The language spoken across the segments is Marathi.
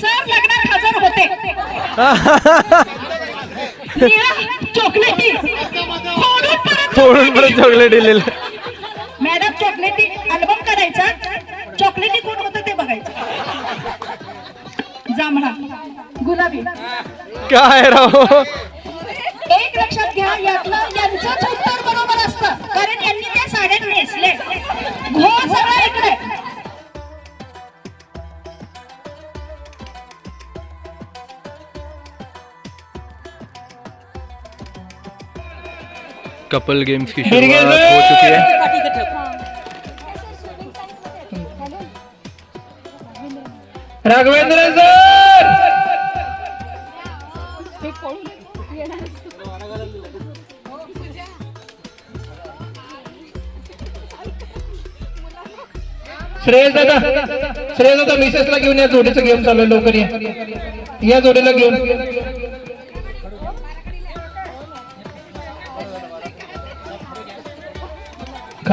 सर लग्नात हजर होते. चॉकलेटी. फोडून परत चॉकलेट. दिलेलं मॅडम चॉकलेटी अल्बम करायचा चॉकलेटी कोण होतं ते बघायचं. जांभळा. गुलाबी. काय राव? कपल गेम्स की शुरुआत हो चुकी है। राघवेंद्र सर! श्रेयस दादा श्रेयस दादा मिसेसला घेऊन या जोडीचं गेम चालू लवकर या. या जोडीला घेऊन.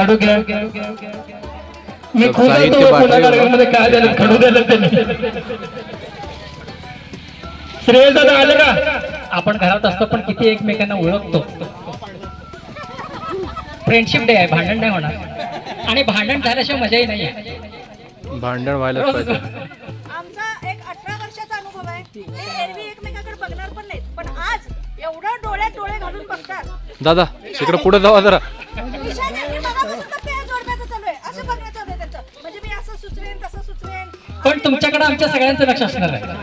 खडू घ्या मी कार्यक्रमामध्ये काय झालं खडू द्यायला त्यांनी श्रेयस दादा आले का? आपण घरात असतो पण किती एकमेकांना ओळखतो. फ्रेंडशिप डे आहे भांडण नाही होणार. आणि भांडण झाल्याशिवाय मजाही नाही आहे भांडण व्हायलाच पाहिजे. आमचा एक अठरा वर्षाचा अनुभव आहे. ते एरवी एकमेकाकडे बघणार पण नाहीत. पण आज एवढं डोळ्यात डोळे घालून बघतात. दादा इकडे पुढे जावा जरा. तुमच्याकडे आमच्या सगळ्यांचं लक्ष असणार आहे.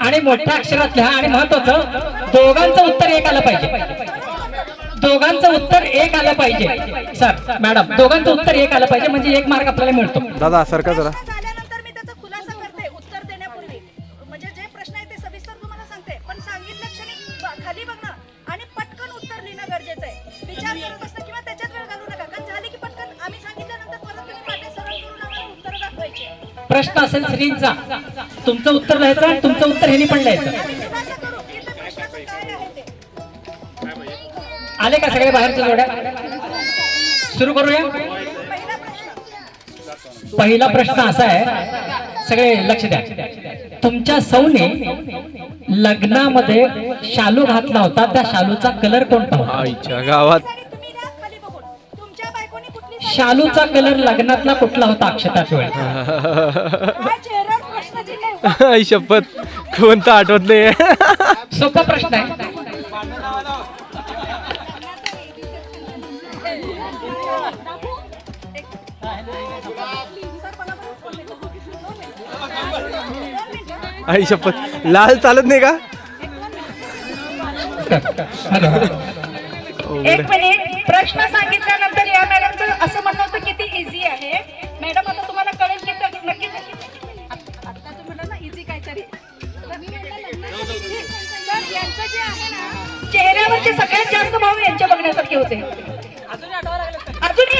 आणि मोठ्या अक्षरात लिहा आणि महत्वाचं दोघांचं उत्तर एक आलं पाहिजे. दोघांचं उत्तर एक आलं पाहिजे. सर मॅडम दोघांचं उत्तर एक आलं पाहिजे म्हणजे एक मार्क आपल्याला मिळतो. दादा सरका जरा. असेल श्रींचा तुमचं उत्तर लिहायचं आणि तुमचं उत्तर ह्यानी पण लिहायचं. आले का सगळे बाहेरच्या जोड्या? सुरू करूया? पहिला प्रश्न असा आहे सगळे लक्ष द्या. तुमच्या सौने लग्नामध्ये शालू घातला होता त्या शालूचा कलर कोणता गावात. शालूचा कलर लग्नातला कुठला होता अक्षता आई शपथ. कोणतं आठवत नाही सोपा प्रश्न आहे. आई शपथ. लाल चालत नाही का? एक मिनिट. प्रश्न सांगितल्यानंतर या मॅडमचं असं म्हणणं होतं किती इझी आहे. मॅडम आता तुम्हाला कळेल की ते नक्की आता तुम्ही म्हणाल ना इझी काहीतरी. तर म्हटलं यांचं जे आहे ना चेहऱ्यावरचे सगळ्यात जास्त भाव यांच्या बघण्यासारखे होते. अजूनही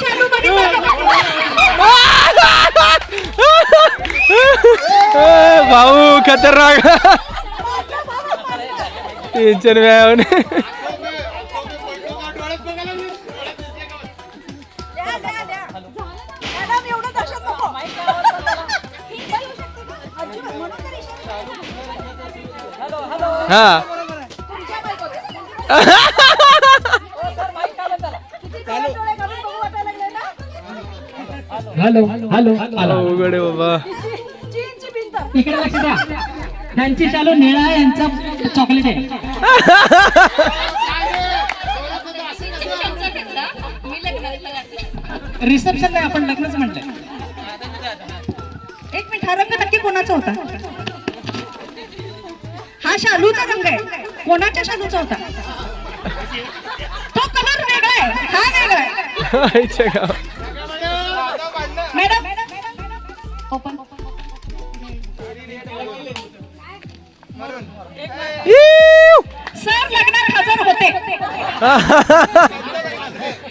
शालूमध्ये ए, भाऊ खतरनाक. टेन्शन व्यावने ना हॅलो हॅलो. अवघड आहे बाबा. इकडे लक्ष द्या. त्यांची शालू निळा आहे, यांचा चॉकलेट आहे. रिसेप्शन नाही आपण लग्नच म्हटलंय. एक मिनिट हा रंग नक्की कोणाचा होता? हा शालूचा रंग आहे. कोणाच्या शालूचा होता? तो कलर वेगळा आहे. हा वेगळा आहे. आईच्या गावात मॅडम. ओपन इव! सर लग्नात हजर होते.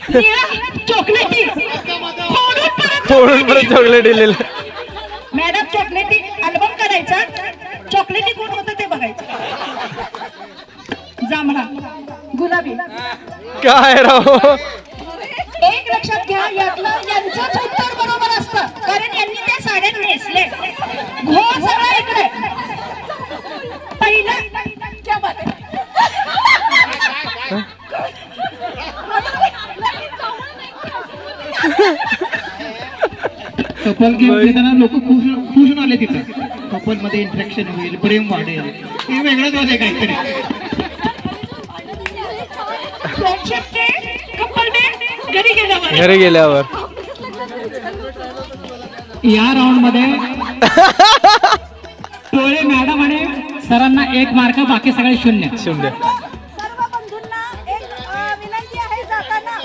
निळा चॉकलेटी. फोडून परत फोडून परत चॉकलेट. दिलेलं गुलाबी. काय राव एक लक्षात घ्या यातलं यांचंच उत्तर बरोबर असतं. कारण यांनी त्या साड्या नेसले घो सगळा इकडे. पहिला. क्या बात आहे. कपल गेम खेळताना लोक खुश खुश आले तिथे. कपलमध्ये इंटरॅक्शन होईल प्रेम वाढेल. हे वेगळंच होते काहीतरी फ्रेंडशिप डे कपल डे घरी गेल्यावर. घरी गेल्यावर. या राऊंडमध्ये टोळे मॅडम आणि सरांना एक मार्क बाकी सगळे शून्य. शून्य. सर्व बंधूंना एक अ, विनंती आहे जाताना.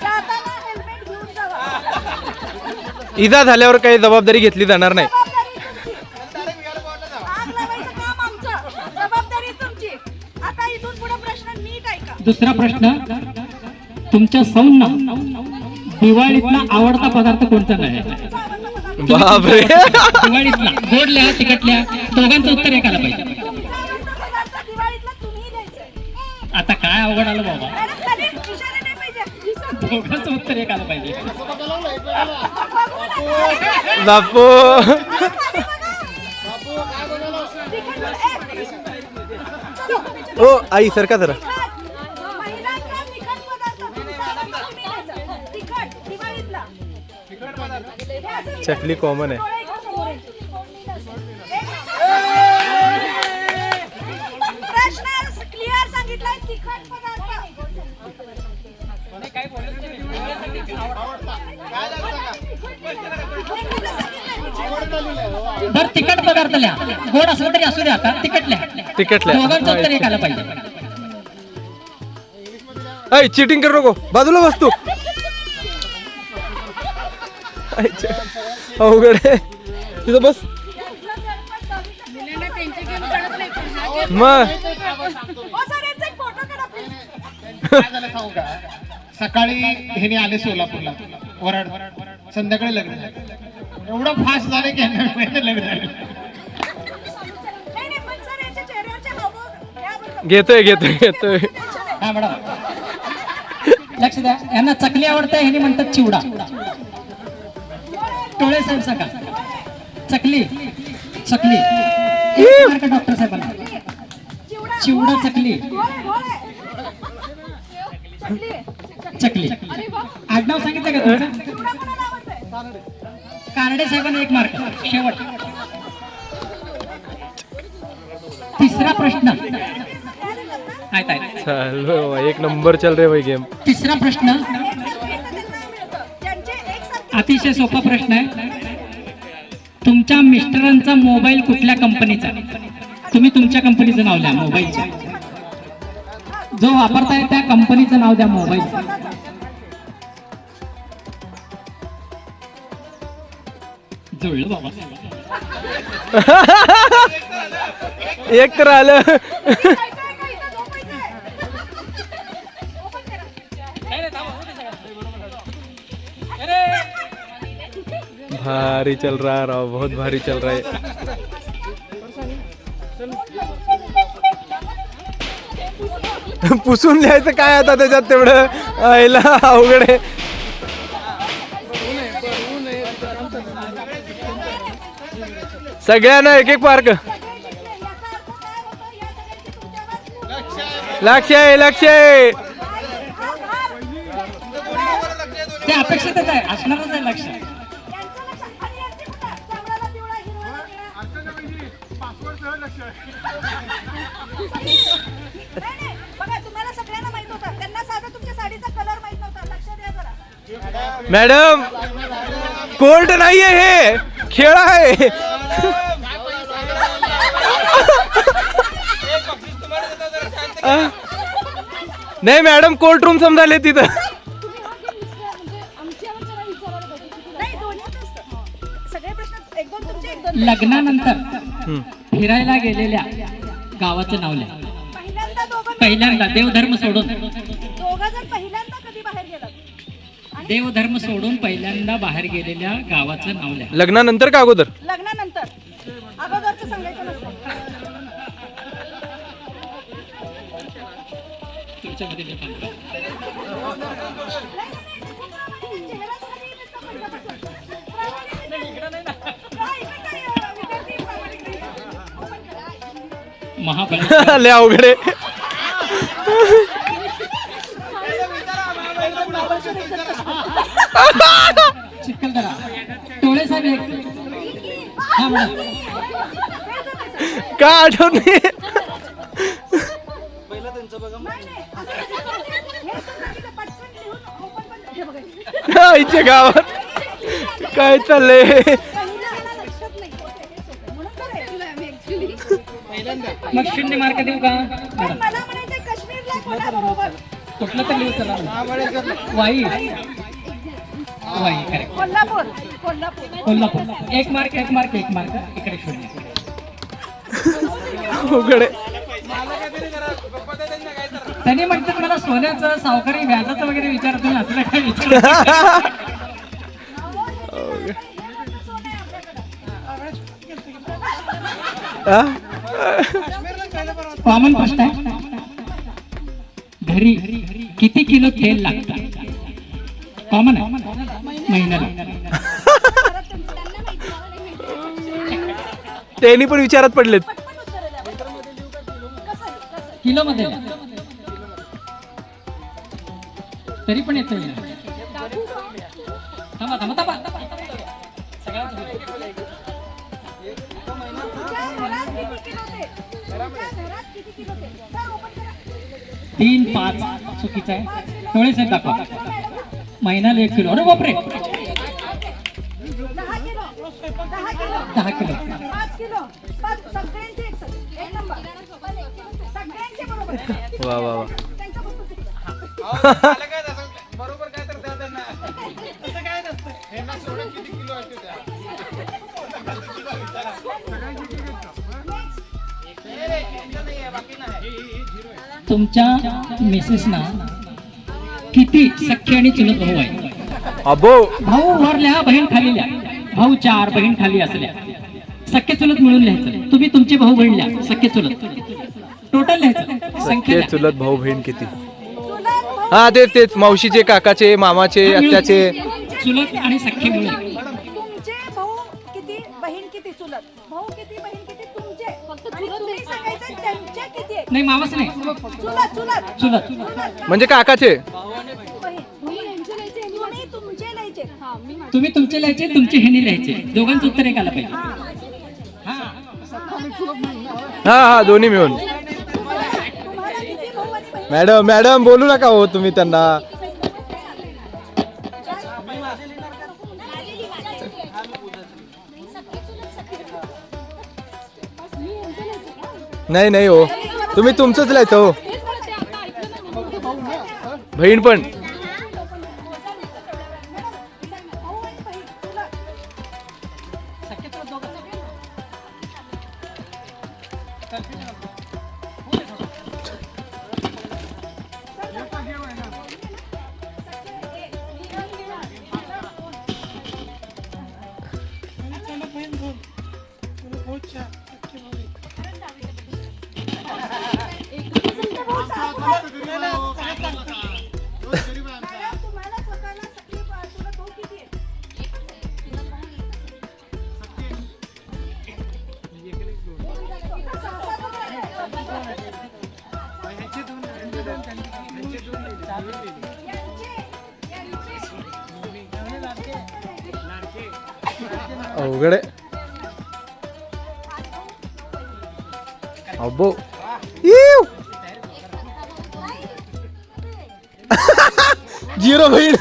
जाताना हेल्मेट घेऊन जावा. इजा झाल्यावर काही जबाबदारी घेतली जाणार नाही. दुसरा प्रश्न तुमच्या सौंना दिवाळीतला आवडता पदार्थ कोणता नाही? बापरे. दिवाळीतला गोड लिहा तिखट लिहा दोघांचं उत्तर एक आलं पाहिजे. आता काय अवघड आलं बाबा? दोघांचं उत्तर एक आलं पाहिजे. बापू. ओ आई सरका जरा. चकली कॉमन आहे. सांगितलाय तिखट पदार्थ लिहा. गोड असलं तरी असू द्या आता. तिखट लिहा. तिखट. दोघांचं उत्तर एक आलं पाहिजे. ऐ चिटिंग करू नको. बाजूला बसतो अवघड आहे तिथं बस. मग. सकाळी हेने आले सोलापूरला. वराड. संध्याकाळी लग्न झालं. एवढं फास्ट झालं की लग्न झालं. घेतोय घेतोय घेतोय. हा मॅडम. लक्ष द्या. यांना चकली आवडते ह्यांनी म्हणतात चिवडा. टोळे साहेब सका चकली. चकली. एक मार्क डॉक्टर साहेबांना. चिवडा चकली. चकली. आडनाव सांगितलं का तुमचं? कानडे साहेबांना एक मार्क. शेवट. तिसरा प्रश्न. एक नंबर चल रे भाई गेम. तिसरा प्रश्न. अतिशय सोपा प्रश्न आहे. तुमच्या मिस्टरांचा मोबाईल कुठल्या कंपनीचा? तुम्ही तुमच्या कंपनीचं नाव द्या मोबाईलच्या जो वापरताय त्या कंपनीचं नाव द्या मोबाईल जुळलं बाबा. एक तर आलं. भारी चल रहा है राव बहुत भारी चल रहा है। पुसून लिहायचं काय आता त्याच्यात तेवढं? आईला अवघड आहे. सगळ्यांना एक एक पार्क लक्ष आहे लक्ष आहे. ते अपेक्षितच आहे असणारच आहे लक्ष. मॅडम कोर्ट नाहीये हे. खेळ आहे? नाही मॅडम कोर्ट रूम समजाले तिथं. नाही दोन्हीच असतं सगळे प्रश्न एक दोन तुमचे एक दोन लग्नानंतर. फिरायला गेलेल्या गावाचं नाव लिहा. पहिल्यांदा देवधर्म सोडून. देवधर्म सोडून पहिल्यांदा बाहेर गेलेल्या गावाचं नाव लिहा. लग्नानंतर का अगोदर? लग्नानंतर. अगोदरचं सांगायचं नसतं. तुमच्या तुमच्यामध्ये मी काम करतो. चेहराच खाली येत चिखलदरा टोळे साहेब एक हा का आठवत नाही? नाही, गावात. काय चाललंय? मग शून्य मार्क देऊ का? वाई. वाई करेक्ट कोल्हापूर कोल्हापूर. कोल्हापूर. एक मार्क एक मार्क एक मार्क इकडे त्यांनी म्हटलं मला सोन्याचं सावकारी व्याजाचं वगैरे विचारत नाही असलं काय विचार हा? कॉमन गोष्ट आहे. घरी किती किलो तेल लागतं? कॉमन आहे. महिन्याला. त्यांनी पण विचारात पडलेत. किलो मध्ये तरी पण येतो थांबा थांबा तीन पाच चुकीचं आहे. डोळे साहेब दाखवा. महिन्याला एक किलो. अरे बापरे! दहा किलो. दहा किलो. दहा तुमच्या मिसेसना किती सख्खे आणि चुलत भाऊ आहे अबो. भाऊ वरल्या बहीण खाली लिहा भाऊ चार बहीण खाली असल्या. सख्खे चुलत मिळून लिहायचं. तुम्ही तुमचे भाऊ बहीण लिहा सख्खे चुलत. टोटल लिहायचं. संख्या लिहा. चुलत भाऊ बहीण किती? हा तेच तेच. मावशीचे काकाचे मामाचे आत्याचे चुलत आणि सख्खे मिळून. नाही मावस नाही. चुलत म्हणजे काकाचे? तुम्ही तुमचे लिहायचे तुम्ही तुमचे लिहायचे दोघांचं उत्तर एक आलं पाहिजे. हा. हा हा दोन्ही मिळून. मॅडम मॅडम बोलू नका हो तुम्ही त्यांना. नाही नाही हो. तुम्ही तुमचंच लिहायचं हो बहीण पण. अवघड आहे अबो इव. झिरो बहीण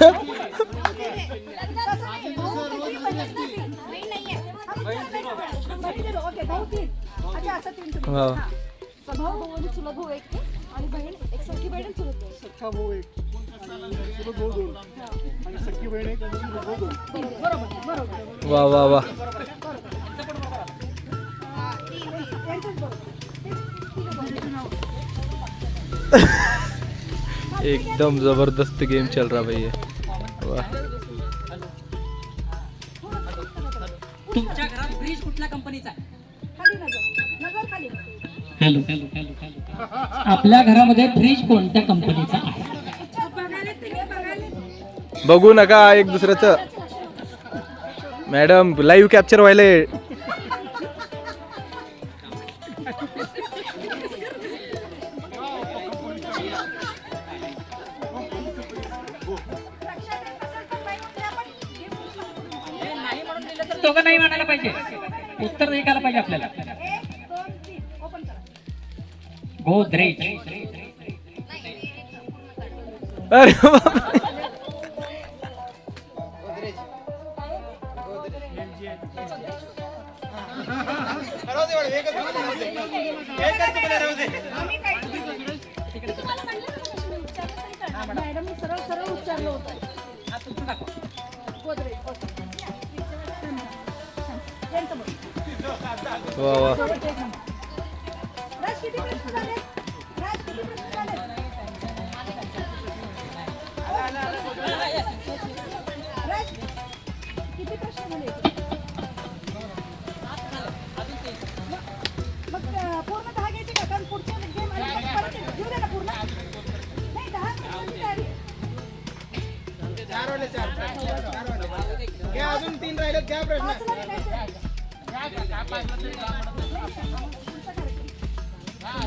बहीण ओके भाऊ तीन अच्छा असं तीन तुम्ही. वा. हा. आणि बहीण एक सख्खी बहीण आणि चुलत भाऊ. सख्खा भाऊ एक. चुलत भाऊ दोन. आणि सख्खी बहीण एक आणि चुलत भाऊ दोन. बरोबर बरोबर वा वा. वा एकदम जबरदस्त गेम चल रहा भाई ये. वाह तुमच्या घरात फ्रीज कुठल्या कंपनीचा आहे? खाली नजर नजर खाली. हॅलो आपल्या घरामध्ये फ्रीज कोणत्या कंपनीचा आहे? बघू नका एक दुसऱ्याचं. मॅडम लाईव्ह कॅप्चर व्हायलंय. दोघं नाही म्हणायला पाहिजे? उत्तर ऐकायला पाहिजे आपल्याला. गोदरेज अरे बाप. मॅडम सरळ सरळ उच्चारलं होतं गोदरेज ओके. यांचं बघ. वा वा अजून तीन राहिले त्या प्रश्न.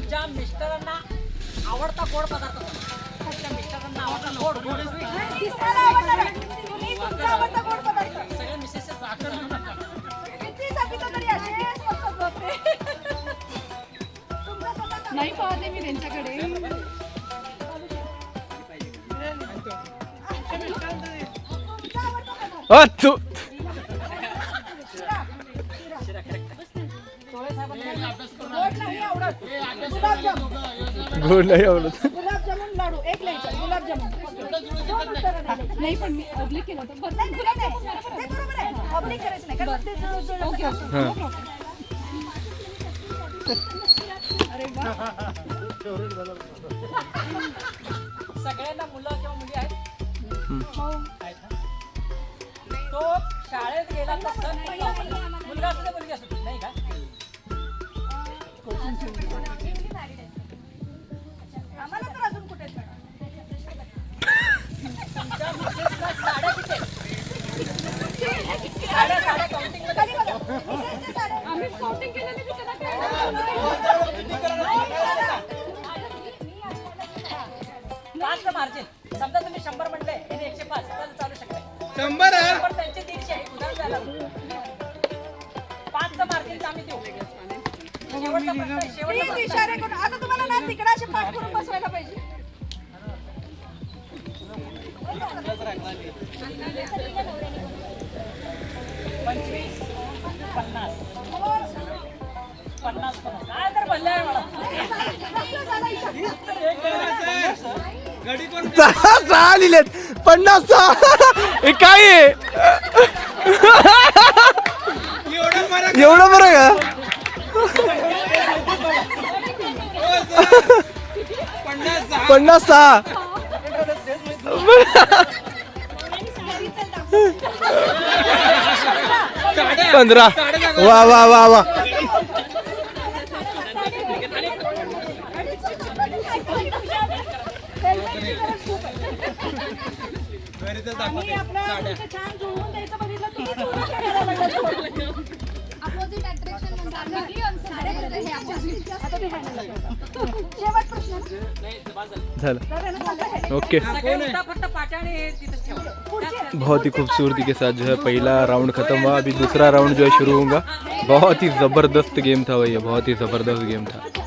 ज्या मिस्टरांना आवडता गोड पदार्थ मिस्टरांना आवडता गोड गोड दिसायला आवडणार तुम्ही तुमचा आवडता गोड पदार्थ. सगळे मिसेस नाही पाहते मी त्यांच्याकडे. अ, तू गोड नाही आवडत गुलाबजामुन लाडू एक लिहायचं गुलाबजामुन दोन उत्तरं द्यायला. नाही पण मी पब्लिक केलं होतं बरं नाही गुलाबजामुन नाही बरोबर आहे पब्लिक करायचं नाही कारण ते जुळून जुळून ओके ओके हा अरे वा सगळ्यांना मुलं तो शाळेत गेला तर सण मुलगा असू दे मुलगी असू दे. नाही का? आम्हाला तर अजून कुठे तुमच्या मिसेसला साड्या किती? साड्या साड्या काउंटिंग आम्ही केलं पाच मार्जिन. समजा तुम्ही शंभर म्हटले आणि एकशे पाच. तर चालू शकते. शंभर पण त्यांचे दीडशे उदाहरण झालं. पाच मार्जिन आम्ही देऊ. शेवटचा प्रश्न आहे, शेवटचा प्लीज प्रश्न इशारे करून आता तुम्हाला ना तिकडे असे पाठ करून बसवायला पाहिजे. पंचवीस पन्नास. पन्नास पन्नास. काय तर भरले आहे मला. सहा सहा लिहिलेत. पन्नास. काय एवढं बरं का? पन्नास सहा. पंधरा. वा वा वा वा. आणि आपलं तुमचं छान जुळवून द्यायचं बघितलं तुम्ही जुळवून करायला लागलात. अपोजिट अट्रॅक्शन म्हणजे आता final करतो. शेवट प्रश्न झालं सगळ्यांना सांगा. ओके फक्त बहुत ही खूबसूरती के साथ जो है पहला राउंड खत्म हुआ अभी दूसरा राउंड जो है शुरू होगा बहुत ही ज़बरदस्त गेम था भैया बहुत ही ज़बरदस्त गेम था